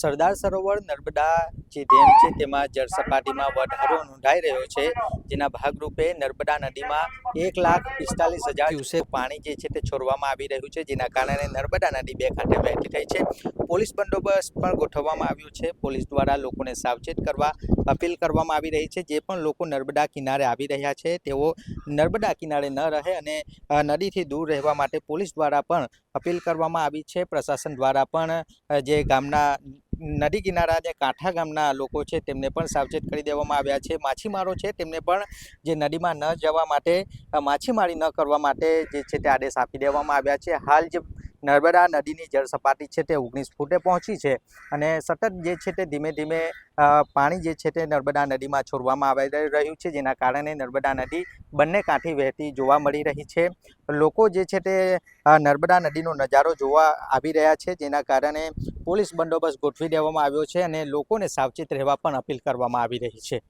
સરદાર સરોવર નર્મદા જે ડેમ છે, તેમાં જળ સપાટીમાં વધારો નોંધાઈ રહ્યો છે, જેના ભાગરૂપે નર્મદા નદીમાં એક લાખ પિસ્તાલીસ હજાર ક્યુસેક પાણી જે છે, તે છોડવામાં આવી રહ્યું છે, જેના કારણે નર્મદા નદી બે કાંઠે વહેતી થઈ છે. પોલીસ બંદોબસ્ત પણ ગોઠવવામાં આવ્યો છે. પોલીસ દ્વારા લોકોને સાવચેત કરવા અપીલ કરવામાં આવી રહી છે. જે પણ લોકો નર્મદા કિનારે આવી રહ્યા છે, તેઓ નર્મદા કિનારે ન રહે અને નદીથી દૂર રહેવા માટે પોલીસ દ્વારા પણ અપીલ કરવામાં આવી છે. પ્રશાસન દ્વારા પણ જે ગામના નદી કિનારા જે કાંઠા ગામના લોકો છે, તેમને પણ સાવચેત કરી દેવામાં આવ્યા છે. માછીમારો છે, તેમને પણ જે નદીમાં ન જવા માટે માછીમારી ન કરવા માટે જે છે તે આદેશ આપી દેવામાં આવ્યા છે. હાલ જે નર્મદા નદીની જળ સપાટી છે તે ઓગણીસ ફૂટે પહોંચી છે અને સતત જે છે તે ધીમે ધીમે પાણી જે છે તે નર્મદા નદીમાં છોડવામાં આવી રહ્યું છે, જેના કારણે નર્મદા નદી બંને કાંઠે વહેતી જોવા મળી રહી છે. લોકો જે છે તે નર્મદા નદીનો નજારો જોવા આવી રહ્યા છે, જેના કારણે પોલીસ બંદોબસ્ત ગોઠવી દેવામાં આવ્યો છે અને લોકોને સાવચેત રહેવા પણ અપીલ કરવામાં આવી રહી છે.